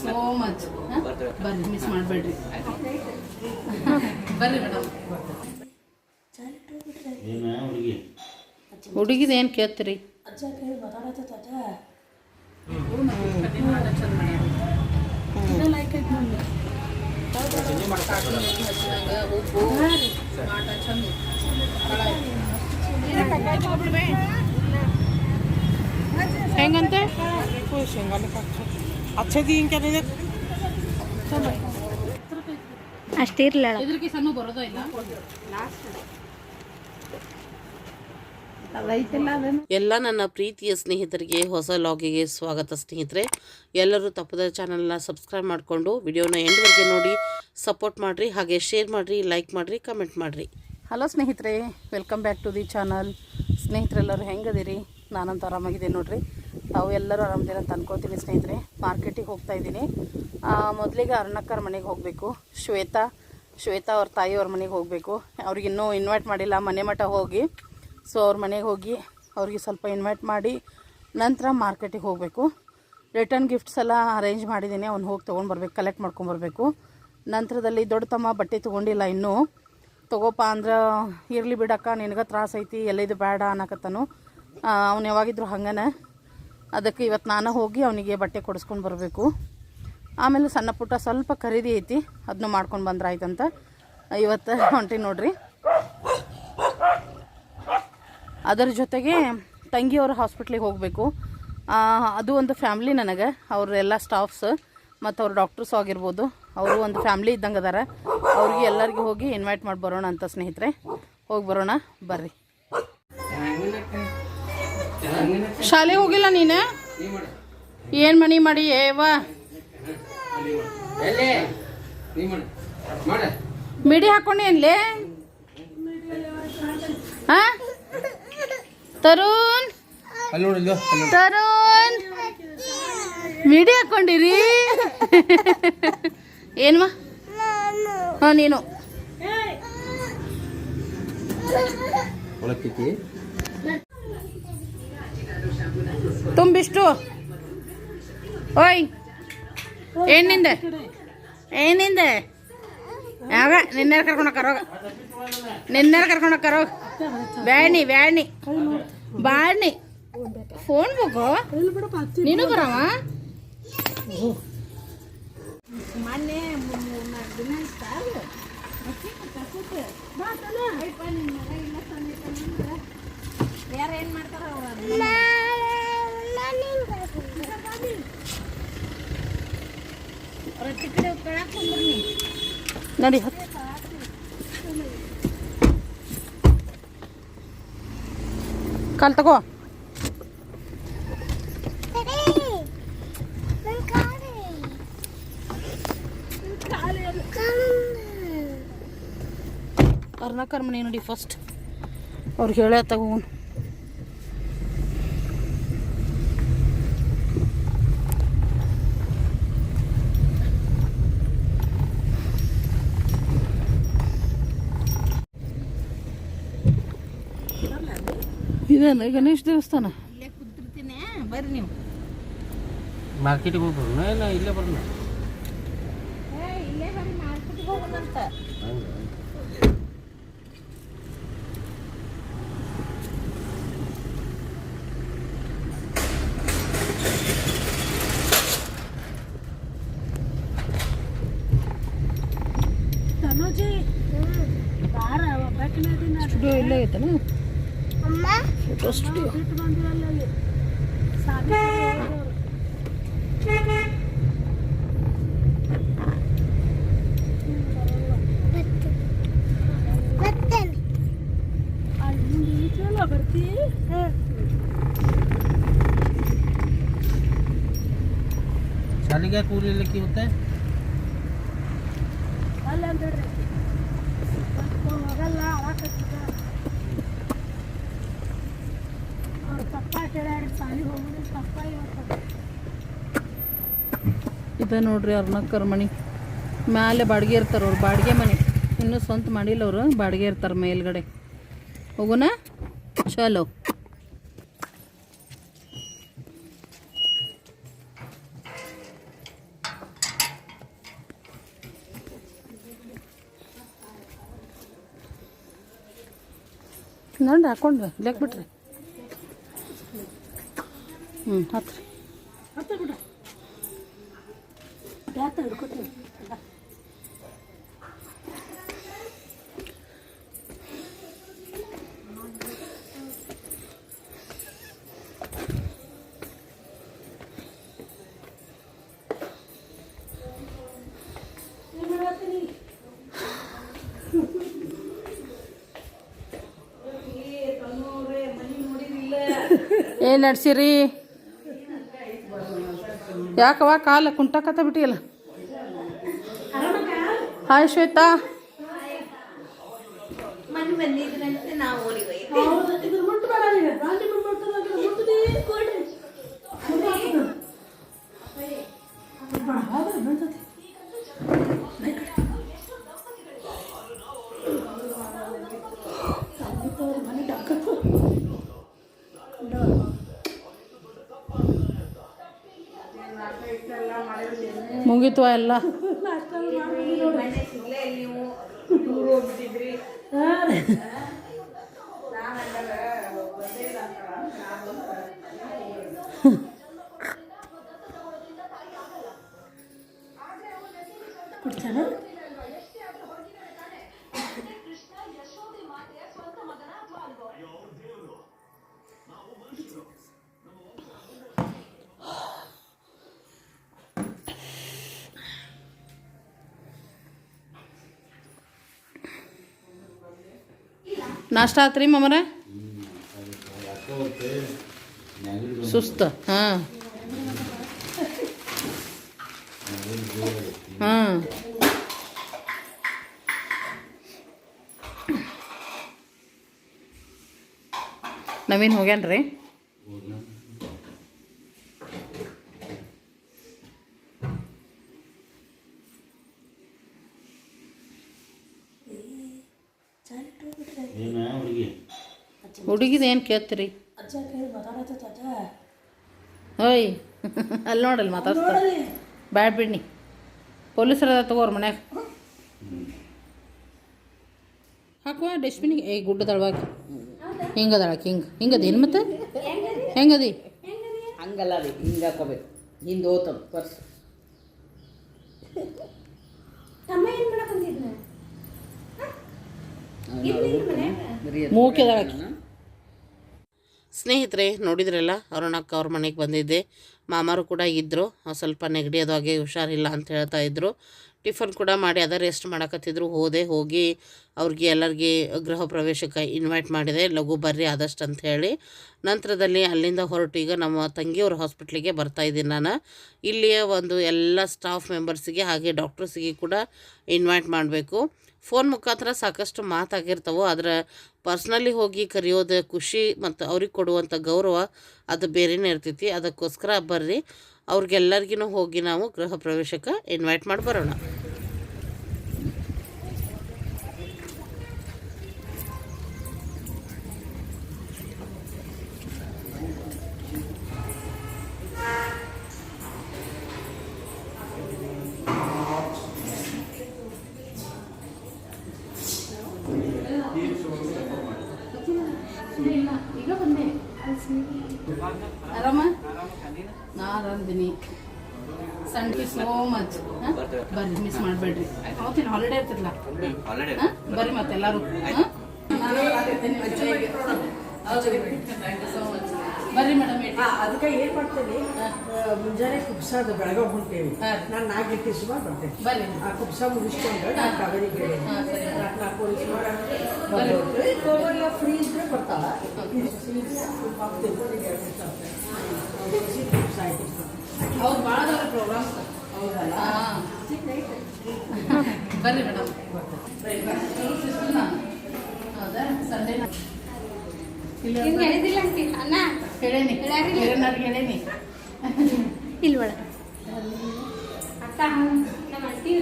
So much ಬರ್ರಿ miss ಮಾಡಬೇಡ್ರಿ. ಬರ್ರಿ ಮೇಡಮ್ ಏನ ಹುಡುಗಿ ಹುಡುಗಿದ ಏನು ಕೇಳ್ತೀರಿ? ಹೆಂಗಂತೆ? ಅಷ್ಟಿರ್ಲ ಇದಕ್ಕೆ ಸಣ್ಣ ಬರೋದೋ ಇಲ್ಲ? ಎಲ್ಲ ನನ್ನ ಪ್ರೀತಿಯ ಸ್ನೇಹಿತರಿಗೆ ಹೊಸ ಲಾಗಿಗೆ ಸ್ವಾಗತ ಸ್ನೇಹಿತರೆ. ಎಲ್ಲರೂ ತಪ್ಪದ ಚಾನಲ್ನ ಸಬ್ಸ್ಕ್ರೈಬ್ ಮಾಡಿಕೊಂಡು ವಿಡಿಯೋನ ಎಂಡ್ವರೆಗೆ ನೋಡಿ ಸಪೋರ್ಟ್ ಮಾಡಿರಿ ಹಾಗೆ ಶೇರ್ ಮಾಡಿರಿ ಲೈಕ್ ಮಾಡಿರಿ ಕಮೆಂಟ್ ಮಾಡಿರಿ. ಹಲೋ ಸ್ನೇಹಿತರೆ welcome back to the channel. ಸ್ನೇಹಿತರೆಲ್ಲರೂ ಹೆಂಗದಿರಿ? ನಾನಂತೂ ಆರಾಮಾಗಿದ್ದೀನಿ ನೋಡ್ರಿ. ತಾವು ಎಲ್ಲರೂ ಆರಾಮದಿರ ಅಂತ ಅನ್ಕೋತೀನಿ ಸ್ನೇಹಿತರೆ. ಮಾರ್ಕೆಟಿಗೆ ಹೋಗ್ತಾ ಇದ್ದೀನಿ. ಮೊದಲಿಗೆ ಅರ್ಣಕ್ಕರ ಮನೆಗೆ ಹೋಗಬೇಕು. ಶ್ವೇತಾ ಶ್ವೇತಾ ಅವ್ರ ತಾಯಿಯವ್ರ ಮನೆಗೆ ಹೋಗಬೇಕು. ಅವ್ರಿಗೆ ಇನ್ನೂ ಇನ್ವೈಟ್ ಮಾಡಿಲ್ಲ, ಮನೆ ಮಠ ಹೋಗಿ. ಸೊ ಅವ್ರ ಮನೆಗೆ ಹೋಗಿ ಅವ್ರಿಗೆ ಸ್ವಲ್ಪ ಇನ್ವೈಟ್ ಮಾಡಿ ನಂತರ ಮಾರ್ಕೆಟಿಗೆ ಹೋಗಬೇಕು. ರಿಟರ್ನ್ ಗಿಫ್ಟ್ಸ್ ಎಲ್ಲ ಅರೇಂಜ್ ಮಾಡಿದ್ದೀನಿ. ಅವ್ನು ಹೋಗಿ ತೊಗೊಂಡು ಬರಬೇಕು ಕಲೆಕ್ಟ್ ಮಾಡ್ಕೊಂಬರ್ಬೇಕು ನಂತರದಲ್ಲಿ ದೊಡ್ಡ ತಮ್ಮ, ಬಟ್ಟೆ ತೊಗೊಂಡಿಲ್ಲ ಇನ್ನೂ. ತಗೋಪಾ ಅಂದ್ರೆ ಇರಲಿ ಬಿಡಕ್ಕ, ನಿನಗೆ ತ್ರಾಸ ಐತಿ, ಎಲ್ಲಿದು ಬೇಡ ಅನ್ನಕತ್ತನು. ಅವ್ನು ಯಾವಾಗಿದ್ರು ಹಂಗನ. ಅದಕ್ಕೆ ಇವತ್ತು ನಾನು ಹೋಗಿ ಅವನಿಗೆ ಬಟ್ಟೆ ಕೊಡಿಸ್ಕೊಂಡು ಬರಬೇಕು. ಆಮೇಲೆ ಸಣ್ಣ ಪುಟ್ಟ ಸ್ವಲ್ಪ ಖರೀದಿ ಐತಿ ಅದನ್ನು ಮಾಡ್ಕೊಂಡು ಬಂದ್ರೆ ಆಯ್ತಂತ ಇವತ್ತು ಹೊಂಟಿ ನೋಡ್ರಿ. ಅದರ ಜೊತೆಗೆ ತಂಗಿಯವ್ರ ಹಾಸ್ಪಿಟ್ಲಿಗೆ ಹೋಗಬೇಕು. ಅದು ಒಂದು ಫ್ಯಾಮ್ಲಿ ನನಗೆ ಅವರೆಲ್ಲ ಸ್ಟಾಫ್ಸ್ ಮತ್ತು ಅವ್ರ ಡಾಕ್ಟರ್ಸ್ ಆಗಿರ್ಬೋದು. ಅವರು ಒಂದು ಫ್ಯಾಮ್ಲಿ ಇದ್ದಂಗೆ ಅದಾರ. ಅವ್ರಿಗೆ ಎಲ್ಲರಿಗೂ ಹೋಗಿ ಇನ್ವೈಟ್ ಮಾಡಿ ಬರೋಣ ಅಂತ ಸ್ನೇಹಿತರೆ. ಹೋಗಿ ಬರೋಣ, ಬರ್ರಿ. ಶಾಲೆ ಹೋಗಿಲ್ಲ ನೀನು? ಏನು ಮನಿ ಮಾಡಿ ಏವ? ಮಿಡಿ. ಹಾಕೊಂಡಿ ಏನ್ಲೇ ಹಾ ತರುಣ್. ತರುಣ್. ಮಿಡಿ ಹಾಕೊಂಡಿರಿ. ಏನ್ವಾ? ಹಾಂ ನೀನು. ತುಂಬಿಷ್ಟು ಓಯ್. ಏನಿಂದೆ ಏನಿಂದೆ ಯಾವ ನಿನ್ನೆ ಕರ್ಕೊಂಡು ಹೋಗ. ನಿನ್ನೆ ಕರ್ಕೊಂಡು ಹೋಗ. ಬ್ಯಾಣಿ ಬ್ಯಾಣಿ ಬಾಣಿ ಫೋನ್ ಬೇಕು ನೀನು ಬರವ? ನಡಿ ಹತ್ತು ಕಾಲ್ ತಗೋ ಅರ್ಣಕರ್ ಮನೆ ನೋಡಿ ಫಸ್ಟ್ ಅವ್ರಿಗೆ ಹೇಳ ತಗೋ ಇದೇನು ಗಣೇಶ ದೇವಸ್ಥಾನ? ಬರ್ರಿ ನೀವು. ಮಾರ್ಕೆಟಿಗೆ ಹೋಗಿ ಬರೋಣ ಇಲ್ಲ ಇಲ್ಲೇ ಬರೋಣ. ಸ್ಟುಡಿಯೋ ಇಲ್ಲೇ ಐತನ? फ़ोटो स्टूडियो क्या पूरी लकी होता है। ಅದ ನೋಡ್ರಿ ಅರ್ಣಕ್ಕರ ಮನೆ ಮ್ಯಾಲೆ ಬಾಡಿಗೆ ಇರ್ತಾರೆ ಅವ್ರು, ಬಾಡಿಗೆ ಮನೆ. ಇನ್ನೂ ಸ್ವಂತ ಮಾಡಿಲ್ಲ ಅವರು, ಬಾಡಿಗೆ ಇರ್ತಾರೆ ಮೇಲ್ಗಡೆ. ಹೋಗೋಣ ಚಲೋ. ನೋಡ್ರಿ ಹಾಕೊಂಡ್ವಿ ಲೆಕ್ಕ ಬಿಟ್ರಿ. ಹ್ಞೂ ಹತ್ತು ಏನು ನಡ್ಸಿರಿ? ಯಾಕವ ಕಾಲ ಕುಂಟಕತ್ತ ಬಿಟ್ಟಿಯಲ್ಲ? ಹಾಯ್ ಶ್ವೇತಾ. ನಾವು ಎಲ್ಲ? ನಾಷ್ಟ ಆತ್ರಿ ಮಮರ? ಸುಸ್ತ ಹಾಂ. ಹಾಂ. ನವೀನ್ ಹೋಗ್ಯಾನ್ರಿ ಏನ ಹುಡುಗಿ ಏನು ಕೇಳ್ತೀರಿ? ಓಯ್ ಅಲ್ಲಿ ನೋಡಲ್ಲ ಮಾತಾಡ್ತಾರೆ ಬ್ಯಾಡ್ ಬಿಡ್ನಿ. ಪೊಲೀಸರ ತಗೋರ್ ಮನ್ಯಾಗ. ಹಾಕುವ ಡಸ್ಟ್ಬಿನಿಗೆ. ಏ ಗುಡ್ಡದಳವಾಗಿ ಹಿಂಗದಳಕ್ಕೆ ಹಿಂಗೆ ಹಿಂಗದೇನು ಮತ್ತೆ? ಹೆಂಗದಿ? ಹಂಗಲ್ಲ ರೀ ಹಿಂಗೆ ಹಾಕೋಬೇಕು. ಹಿಂದೆ ಹೋತದ ಪರ್ಸ್ ಮೂಕೆದಳಕ್ಕೆ ಸ್ನೇಹಿತರೆ, ನೋಡಿದ್ರಲ್ಲ ಅರುಣಕ್ಕ ಅವ್ರ ಮನೆಗೆ ಬಂದಿದ್ದೆ. ಮಾಮಾರು ಕೂಡ ಇದ್ದರು ಸ್ವಲ್ಪ ನೆಗಡಿ ಅದು ಹಾಗೆ ಹುಷಾರಿಲ್ಲ ಅಂತ ಹೇಳ್ತಾ ಇದ್ದರು ಟಿಫನ್ ಕೂಡ ಮಾಡಿ ಅದ ರೆಸ್ಟ್ ಮಾಡಕತ್ತಿದ್ರು. ಹೋದೆ, ಹೋಗಿ ಅವ್ರಿಗೆ ಎಲ್ಲರಿಗೆ ಗೃಹ ಪ್ರವೇಶಕ್ಕೆ ಇನ್ವೈಟ್ ಮಾಡಿದೆ. ಲಘು ಬರ್ರಿ ಆದಷ್ಟು ಅಂತ ಹೇಳಿ. ನಂತರದಲ್ಲಿ ಅಲ್ಲಿಂದ ಹೊರಟು ಈಗ ನಮ್ಮ ತಂಗಿಯವ್ರ ಹಾಸ್ಪಿಟ್ಲಿಗೆ ಬರ್ತಾ ಇದ್ದೀನಿ ನಾನು. ಇಲ್ಲಿಯ ಒಂದು ಎಲ್ಲ ಸ್ಟಾಫ್ ಮೆಂಬರ್ಸಿಗೆ ಹಾಗೆ ಡಾಕ್ಟರ್ಸಿಗೆ ಕೂಡ ಇನ್ವೈಟ್ ಮಾಡಬೇಕು. ಫೋನ್ ಮುಖಾಂತರ ಸಾಕಷ್ಟು ಮಾತಾಗಿರ್ತಾವೆ, ಆದರೆ ಪರ್ಸ್ನಲಿ ಹೋಗಿ ಕರೆಯೋದು ಖುಷಿ ಮತ್ತು ಅವ್ರಿಗೆ ಕೊಡುವಂಥ ಗೌರವ ಅದು ಬೇರೆನೇ ಇರ್ತೈತಿ. ಅದಕ್ಕೋಸ್ಕರ ಬರ್ರಿ. ಅವ್ರಿಗೆಲ್ಲರಿಗೂ ಹೋಗಿ ನಾವು ಗೃಹ ಪ್ರವೇಶಕ್ಕೆ ಇನ್ವೈಟ್ ಮಾಡಿ ಬರೋಣ. ಸೋ ಮಚ್ ಬರ್ರಿ ಮಿಸ್ ಮಾಡಬೇಡ್ರಿ. ಅವತ್ತಿನ ಹಾಲಿಡೇ ಇರ್ತಿರ್ಲ ಹಾ? ಬರ್ರಿ ಮತ್ತೆ ಎಲ್ಲರೂ. ಬರ್ರಿ ಮೇಡಮ್ ಅದಕ್ಕೆ ಏನು ಮಾಡ್ತೇನೆ? ಮುಂಜಾನೆ ಕುಪ್ಸಾದ ಬೆಳಗ್ಗೆ ಹೊಂಟೇವಿ ಹಾ. ನಾನು ನಾಲ್ಕು ಗಂಟೆ ಸುಮಾರು ಬರ್ತೇನೆ ಬರ್ರಿ. ಆ ಕುಬ್ಸ ಮುಗಿಸ್ಕೊಂಡು ನಾನು ಕಾವೇರಿ ಕೇಳಿ ಹಾ, ಸರಿ. ನಾಲ್ಕು ನಾಲ್ಕೂವರೆ ಸುಮಾರು ಫ್ರೀ ಇದ್ರೆ ಬರ್ತಾಳ. ಹೌದು ಭಾಳ ಪ್ರೋಗ್ರಾಮ್ ಬರ್ರಿ ಮೇಡಮ್ ಹೌದಾ? ಸಂಡೇ ಇಲ್ಲ ಹಿಂಗ್ ಹೇಳಿದಿಲ್ಲ ಅಂತಿ ಅಣ್ಣ ಹೇಳೇನಿ. ಹೇಳೇನಿ. ಇಲ್ವಳ ಅಕ್ಕ ನಮ್ಮ ಅಂಟಿ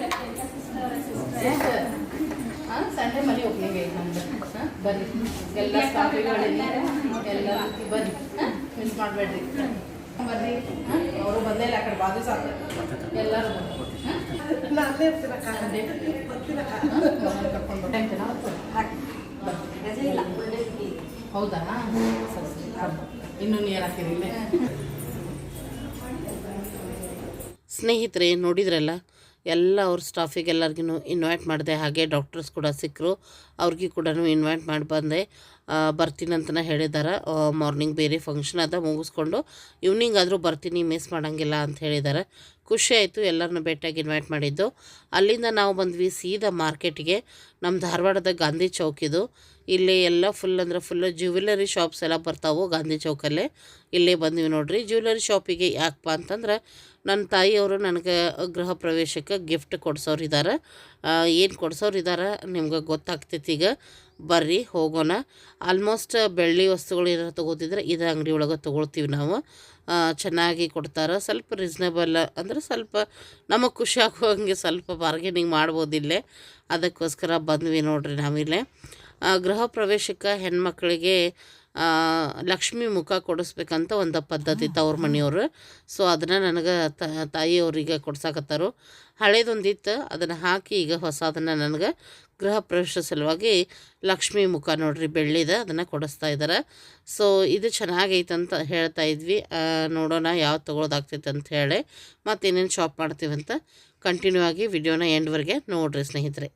ಸಂಡೇ ಮನೆ ಹೋಗ್ಲಿಕ್ಕೆ ಐತೆ ನಮ್ದು. ಹಾಂ ಬರ್ರಿ. ಎಲ್ಲ ಸ್ಟಾಫಿಗೆ ಎಲ್ಲ ಬರ್ರಿ. ಹಾಂ ಮಿಸ್ ಮಾಡಬೇಡ್ರಿ. ಬರ್ರಿ ಅವರು ಬಂದೇ ಇಲ್ಲ ಆ ಕಡೆ ಬಾದು ಸಾಕು. ಎಲ್ಲರೂ ಹೌದಾ? ಇನ್ನೂ ನೀರು ಹಾಕಿರಿ ಸ್ನೇಹಿತರೆ ನೋಡಿದ್ರಲ್ಲ? ಎಲ್ಲ ಅವ್ರ ಸ್ಟಾಫಿಗೆ ಎಲ್ಲರಿಗೂ ಇನ್ವೈಟ್ ಮಾಡಿದೆ ಹಾಗೆ ಡಾಕ್ಟರ್ಸ್ ಕೂಡ ಸಿಕ್ಕರು ಅವ್ರಿಗೆ ಕೂಡ ಇನ್ವೈಟ್ ಮಾಡಿ ಬಂದೆ ಆ, ಬರ್ತೀನಿ ಅಂತಲೇ ಹೇಳಿದ್ದಾರೆ ಮಾರ್ನಿಂಗ್ ಬೇರೆ ಫಂಕ್ಷನ್ ಅದ ಮುಗಿಸ್ಕೊಂಡು ಈವ್ನಿಂಗ್ ಆದರೂ ಬರ್ತೀನಿ ಮಿಸ್ ಮಾಡೋಂಗಿಲ್ಲ ಅಂತ ಹೇಳಿದ್ದಾರೆ ಖುಷಿ ಆಯಿತು ಎಲ್ಲರನ್ನೂ ಭೇಟಿಯಾಗಿ ಇನ್ವೈಟ್ ಮಾಡಿದ್ದು. ಅಲ್ಲಿಂದ ನಾವು ಬಂದ್ವಿ ಸೀದಾ ಮಾರ್ಕೆಟ್ಗೆ ನಮ್ಮ ಧಾರವಾಡದ ಗಾಂಧಿ ಚೌಕಿದು ಇಲ್ಲಿ ಎಲ್ಲ ಫುಲ್ ಅಂದ್ರೆ ಫುಲ್ ಜ್ಯುವೆಲರಿ ಶಾಪ್ಸ್ ಎಲ್ಲ ಬರ್ತಾವೆ ಗಾಂಧಿ ಚೌಕಲ್ಲೇ. ಇಲ್ಲೇ ಬಂದ್ವಿ ನೋಡ್ರಿ. ಜ್ಯುವೆಲರಿ ಶಾಪಿಗೆ ಯಾಕಪ್ಪ ಅಂತಂದ್ರೆ ನನ್ನ ತಾಯಿಯವರು ನನಗೆ ಗೃಹ ಪ್ರವೇಶಕ್ಕೆ ಗಿಫ್ಟ್ ಕೊಡ್ಸೋರು ಇದ್ದಾರೆ ಏನು ಕೊಡ್ಸೋರು ಇದ್ದಾರೆ ನಿಮ್ಗೆ ಗೊತ್ತಾಗ್ತೈತಿ ಈಗ. ಬರ್ರಿ, ಹೋಗೋಣ. ಆಲ್ಮೋಸ್ಟ್ ಬೆಳ್ಳಿ ವಸ್ತುಗಳು ಏನಾರು ತೊಗೋತಿದ್ರೆ ಇದು ಅಂಗಡಿ ಒಳಗೆ ತೊಗೊಳ್ತೀವಿ ನಾವು. ಚೆನ್ನಾಗಿ ಕೊಡ್ತಾರೆ. ಸ್ವಲ್ಪ ರೀಸ್ನೇಬಲ್ ಅಂದ್ರೆ ಸ್ವಲ್ಪ ನಮಗೆ ಖುಷಿ ಆಗುವಂಗೆ ಸ್ವಲ್ಪ ಬಾರ್ಗೇನಿಂಗ್ ಮಾಡ್ಬೋದಿಲ್ಲೇ ಅದಕ್ಕೋಸ್ಕರ ಬಂದ್ವಿ ನೋಡ್ರಿ ನಾವಿಲ್ಲೇ ಗೃಹ ಪ್ರವೇಶಕ್ಕೆ ಹೆಣ್ಮಕ್ಳಿಗೆ ಲಕ್ಷ್ಮಿ ಮುಖ ಕೊಡಿಸ್ಬೇಕಂತ ಒಂದು ಪದ್ಧತಿ ತವ್ರ ಮನೆಯವರು. ಸೊ ಅದನ್ನು ನನಗೆ ತಾಯಿಯವರಿಗೆ ಕೊಡ್ಸಾಕತ್ತಾರು. ಹಳೇದೊಂದಿತ್ತು. ಅದನ್ನು ಹಾಕಿ ಈಗ ಹೊಸದನ್ನು ನನಗೆ ಗೃಹ ಪ್ರವೇಶ ಸಲುವಾಗಿ ಲಕ್ಷ್ಮಿ ಮುಖ ನೋಡ್ರಿ ಬೆಳ್ಳಿದ ಅದನ್ನು ಕೊಡಿಸ್ತಾ ಇದ್ದಾರೆ ಸೊ ಇದು ಚೆನ್ನಾಗೈತೆ ಅಂತ ಹೇಳ್ತಾ ಇದ್ವಿ. ನೋಡೋಣ ಯಾವ್ದು ತೊಗೊಳೋದಾಗ್ತೈತೆ ಅಂತ ಹೇಳಿ. ಮತ್ತೇನೇನು ಶಾಪ್ ಮಾಡ್ತೀವಿ ಅಂತ ಕಂಟಿನ್ಯೂ ಆಗಿ ವಿಡಿಯೋನ ಎಂಡ್ವರೆಗೆ ನೋಡ್ರಿ ಸ್ನೇಹಿತರೆ.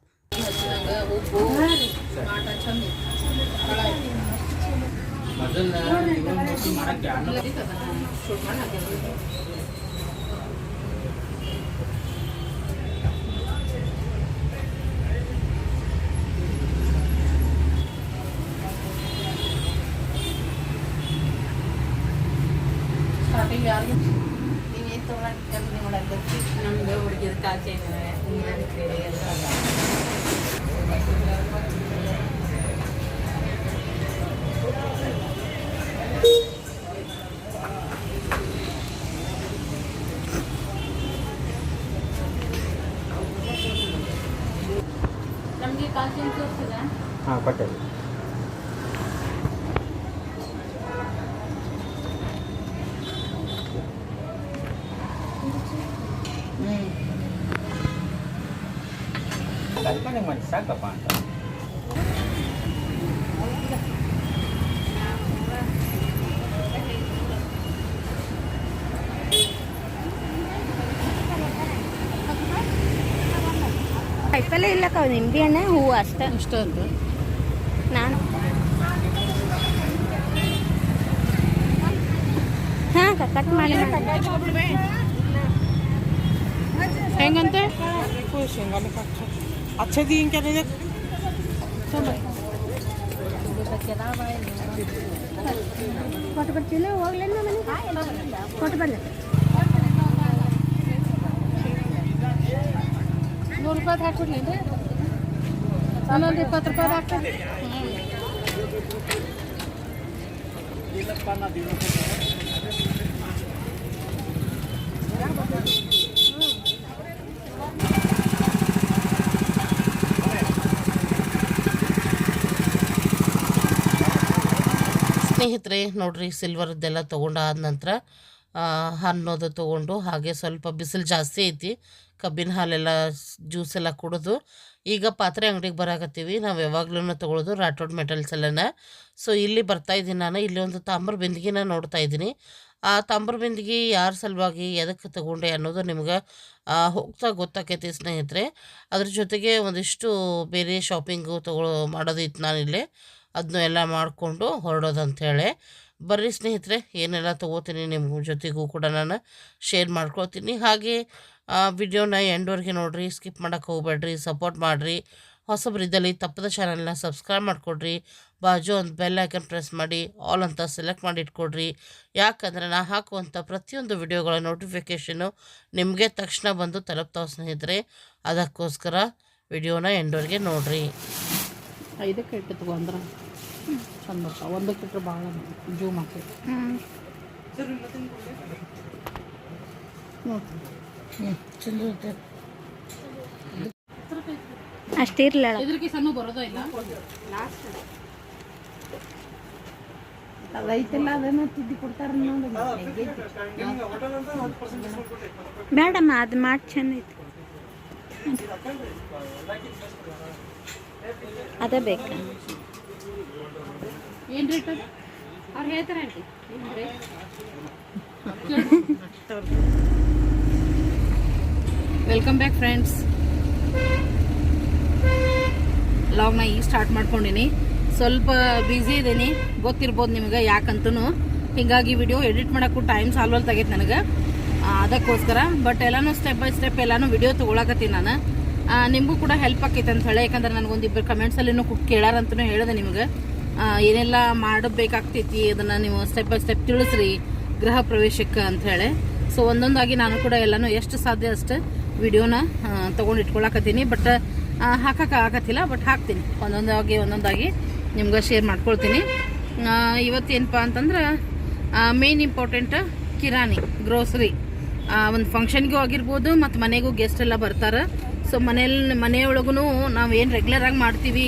ಇಲ್ಲ ಇಲ್ಲಕ್ಕ ನಿಂಬೆ ಹಣ್ಣೆ ಹೂವು ಅಷ್ಟೇ ಅಷ್ಟೇ ಅಂತ ನಾನು ಹಾಂ ಕಟ್ ಮಾಡಿ ಹೆಂಗಂತೆ ಅಚ್ಚದಿ ಹಿಂಗೆ ಕೊಟ್ಟು ಬರ್ತೀನಿ ಹೋಗ್ಲೇನು ಕೊಟ್ಟು ಬರಲಿ ನೂರು ರೂಪಾಯಿ ಹನ್ನೊಂದು ಇಪ್ಪತ್ತು ರೂಪಾಯಿ ಸ್ನೇಹಿತರೆ ನೋಡ್ರಿ ಸಿಲ್ವರ್ದೆಲ್ಲ ತಗೊಂಡಾದ ನಂತರ ಹಣ್ಣೋದು ತೊಗೊಂಡು ಹಾಗೆ ಸ್ವಲ್ಪ ಬಿಸಿಲು ಜಾಸ್ತಿ ಐತಿ. ಕಬ್ಬಿನ ಹಾಲೆಲ್ಲ ಜ್ಯೂಸ್ ಎಲ್ಲ ಕುಡಿದು ಈಗ ಪಾತ್ರೆ ಅಂಗಡಿಗೆ ಬರಾಕತ್ತೀವಿ. ನಾವು ಯಾವಾಗ್ಲೂ ತೊಗೊಳೋದು ರಾಟೋಡ್ ಮೆಟಲ್ಸ್ ಎಲ್ಲನ ಸೊ ಇಲ್ಲಿ ಬರ್ತಾ ಇದ್ದೀನಿ ನಾನು. ಇಲ್ಲಿ ಒಂದು ತಾಮ್ರ ಬಿಂದಿಗೆನ ನೋಡ್ತಾ ಇದ್ದೀನಿ. ಆ ತಾಮ್ರ ಬಿಂದಿಗೆ ಯಾರ ಸಲುವಾಗಿ ಎದಕ್ಕೆ ತಗೊಂಡೆ ಅನ್ನೋದು ನಿಮ್ಗೆ ಹೋಗ್ತಾ ಗೊತ್ತಾಕೈತಿ ಸ್ನೇಹಿತರೆ. ಅದ್ರ ಜೊತೆಗೆ ಒಂದಿಷ್ಟು ಬೇರೆ ಶಾಪಿಂಗು ತಗೊಳ್ಳೋ ಮಾಡೋದಿತ್ತು ನಾನಿಲ್ಲೇ. ಅದನ್ನು ಎಲ್ಲ ಮಾಡಿಕೊಂಡು ಹೊರಡೋದಂಥೇಳಿ ಬರ್ರಿ ಸ್ನೇಹಿತರೆ, ಏನೆಲ್ಲ ತೊಗೋತೀನಿ ನಿಮ್ಮ ಜೊತೆಗೂ ಕೂಡ ನಾನು ಶೇರ್ ಮಾಡ್ಕೊಳ್ತೀನಿ. ಹಾಗೆ ವಿಡಿಯೋನ ಎಂಡ್ವರೆಗೆ ನೋಡಿರಿ ಸ್ಕಿಪ್ ಮಾಡೋಕ್ಕೆ ಹೋಗಬೇಡ್ರಿ ಸಪೋರ್ಟ್ ಮಾಡಿರಿ. ಹೊಸಬ್ರಿದ್ದಲ್ಲಿ ತಪ್ಪದ ಚಾನಲ್ನ ಸಬ್ಸ್ಕ್ರೈಬ್ ಮಾಡಿಕೊಡ್ರಿ. ಬಾಜು ಒಂದು ಬೆಲ್ ಐಕನ್ ಪ್ರೆಸ್ ಮಾಡಿ ಆಲ್ ಅಂತ ಸೆಲೆಕ್ಟ್ ಮಾಡಿ ಇಟ್ಕೊಡ್ರಿ. ಯಾಕಂದರೆ ನಾ ಹಾಕುವಂಥ ಪ್ರತಿಯೊಂದು ವಿಡಿಯೋಗಳ ನೋಟಿಫಿಕೇಷನು ನಿಮಗೆ ತಕ್ಷಣ ಬಂದು ತಲುಪ್ತಾವೆ ಸ್ನೇಹಿತರೆ. ಅದಕ್ಕೋಸ್ಕರ ವಿಡಿಯೋನ ಎಂಡೋರಿಗೆ ನೋಡಿರಿ. ಐದಕ್ಕೆ ಇಟ್ಟು ಚಂದ ಬರ್ತಾವೆ ಒಂದಕ್ಕೆ ಇಟ್ಟರೆ ಭಾಳ ಜೂಮ್ ಆಗ್ತೈತಿ. ಅಷ್ಟೇ ಇರಲಿಲ್ಲ ಇದ್ರಿಗೆ ಸಣ್ಣ ಬರೋದೇ ಇಲ್ಲ? ಅದೈತಿಲ್ಲ ಅದನ್ನು ತಿದ್ದಿ ಕೊಡ್ತಾರ ನೋಡಿ ಬೇಡಮ್ಮ ಅದು ಮಾಡಿ ಚಂದ ಐತಿ. ಅದೇ ಬೇಕಾ. ರೇಟ್ ಅದು? ಹೇಳ್ತಾರೆ ವೆಲ್ಕಮ್ ಬ್ಯಾಕ್ ಫ್ರೆಂಡ್ಸ್ ಲಾಗ್ನ ಈಗ ಸ್ಟಾರ್ಟ್ ಮಾಡ್ಕೊಂಡಿನಿ. ಸ್ವಲ್ಪ ಬ್ಯುಸಿ ಇದ್ದೀನಿ ಗೊತ್ತಿರ್ಬೋದು ನಿಮ್ಗೆ ಯಾಕಂತೂ ಹೀಗಾಗಿ ವಿಡಿಯೋ ಎಡಿಟ್ ಮಾಡೋಕ್ಕೂ ಟೈಮ್ ಸಾಲ್ವಲ್ ತೆಗೈತೆ ನನಗೆ. ಅದಕ್ಕೋಸ್ಕರ. ಬಟ್ ಎಲ್ಲನೂ ಸ್ಟೆಪ್ ಬೈ ಸ್ಟೆಪ್ ಎಲ್ಲನೂ ವಿಡಿಯೋ ತೊಗೊಳಕತ್ತೀನಿ ನಾನು. ನಿಮಗೂ ಕೂಡ ಹೆಲ್ಪ್ ಆಕೈತೆ ಅಂತ ಹೇಳಿ. ಯಾಕಂದ್ರೆ ನನಗೊಂದಿಬ್ಬರು ಕಮೆಂಟ್ಸಲ್ಲಿನೂ ಕೇಳಾರಂತೂ ಹೇಳಿದೆ ನಿಮಗೆ. ಏನೆಲ್ಲ ಮಾಡಬೇಕಾಗ್ತೈತಿ ಅದನ್ನು ನೀವು ಸ್ಟೆಪ್ ಬೈ ಸ್ಟೆಪ್ ತಿಳಿಸ್ರಿ ಗೃಹ ಪ್ರವೇಶಕ್ಕೆ ಹೇಳಿ. ಸೊ ಒಂದೊಂದಾಗಿ ನಾನು ಕೂಡ ಎಲ್ಲನೂ ಎಷ್ಟು ಸಾಧ್ಯ ಅಷ್ಟು ವಿಡಿಯೋನ ತೊಗೊಂಡು ಇಟ್ಕೊಳಕತ್ತೀನಿ. ಬಟ್ ಹಾಕಕ್ಕೆ ಆಗತ್ತಿಲ್ಲ ಬಟ್ ಹಾಕ್ತೀನಿ. ಒಂದೊಂದಾಗಿ ಒಂದೊಂದಾಗಿ ನಿಮ್ಗೆ ಶೇರ್ ಮಾಡ್ಕೊಳ್ತೀನಿ. ಇವತ್ತೇನಪ್ಪ ಅಂತಂದ್ರೆ ಮೇನ್ ಇಂಪಾರ್ಟೆಂಟ್ ಕಿರಾಣಿ ಗ್ರೋಸರಿ ಒಂದು ಫಂಕ್ಷನ್ಗೂ ಆಗಿರ್ಬೋದು, ಮತ್ತು ಮನೆಗೂ ಗೆಸ್ಟ್ ಎಲ್ಲ ಬರ್ತಾರೆ. ಸೊ ಮನೇಲಿ ಮನೆಯೊಳಗೂ ನಾವು ಏನು ರೆಗ್ಯುಲರಾಗಿ ಮಾಡ್ತೀವಿ